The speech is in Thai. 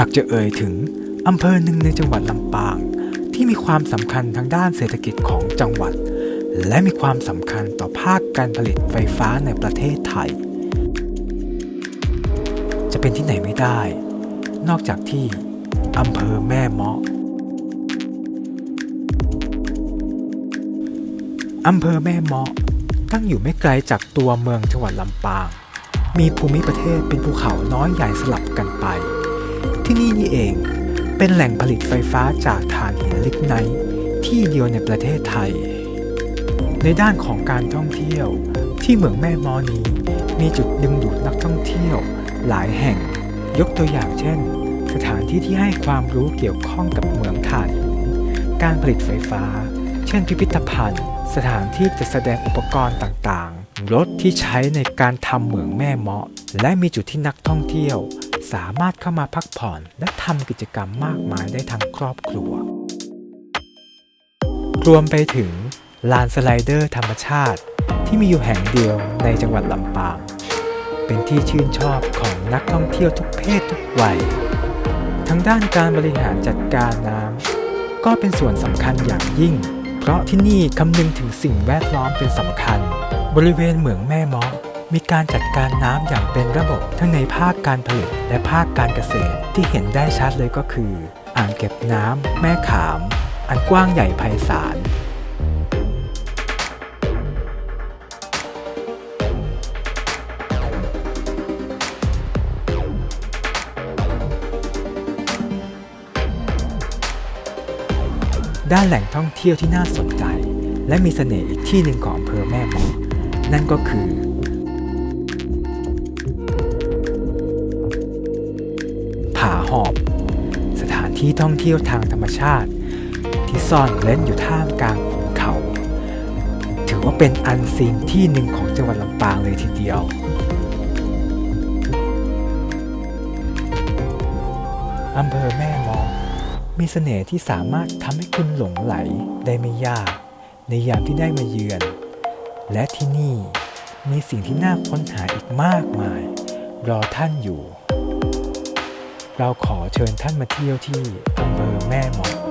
หากจะเอ่ยถึงอำเภอหนึ่งในจังหวัดลำปาง ที่มีความสำคัญทางด้านเศรษฐกิจของจังหวัด และมีความสำคัญต่อภาคการผลิตไฟฟ้าในประเทศไทย จะเป็นที่ไหนไม่ได้ นอกจากที่อำเภอแม่เมาะอำเภอแม่เมาะตั้งอยู่ไม่ไกลจากตัวเมืองจังหวัดลำปาง มีภูมิประเทศเป็นภูเขาน้อยใหญ่สลับกันไป ที่นี่นี่เอง เป็นแหล่งผลิตไฟฟ้าจากถ่านหินลิกไนท์ที่เดียวในประเทศไทย ในด้านของการท่องเที่ยวที่เมืองแม่มอนี้มีจุดดึงดูดนักท่องเที่ยวหลายแห่ง ยกตัวอย่างเช่น สถานที่ที่ให้ความรู้เกี่ยวข้องกับเมืองถ่านหิน การผลิตไฟฟ้า เช่นพิพิธภัณฑ์ สถานที่จัดแสดงอุปกรณ์ต่างๆ รถที่ใช้ในการทำเหมืองแม่เมาะ และมีจุดที่นักท่องเที่ยว สามารถเข้ามาพักผ่อนและทำกิจกรรมมากมายได้ทั้งครอบครัว รวมไปถึงลานสไลเดอร์ธรรมชาติที่มีอยู่แห่งเดียวในจังหวัดลำปาง เป็นที่ชื่นชอบของนักท่องเที่ยวทุกเพศทุกวัย ทั้งด้านการบริหารจัดการน้ำก็เป็นส่วนสำคัญอย่างยิ่ง เพราะที่นี่คำนึงถึงสิ่งแวดล้อมเป็นสำคัญ บริเวณเหมืองแม่มาะ มีการจัดการน้ำอย่างเป็นระบบทั้งในภาคการผลิตและภาคการเกษตรที่เห็นได้ชัดเลยก็คือ อ่างเก็บน้ำแม่ขาม อันกว้างใหญ่ไพศาลด้านแหล่งท่องเที่ยวที่น่าสนใจ และมีเสน่ห์อีกที่หนึ่งของอำเภอแม่เมาะนั่นก็คือ หอบ สถานที่ท่องเที่ยวทางธรรมชาติ ที่ซ่อนเร้นอยู่ท่ามกลางขุนเขา ถือว่าเป็นอันซีนที่หนึ่งของจังหวัดลำปางเลยทีเดียว อำเภอแม่มาะมีเสน่ห์ที่สามารถทำให้คุณหลงไหลได้ไม่ยาก ในยามที่ได้มาเยือน และที่นี่มีสิ่งที่น่าค้นหาอีกมากมาย รอท่านอยู่ เราขอเชิญท่านมาเที่ยวที่อำเภอแม่หมอ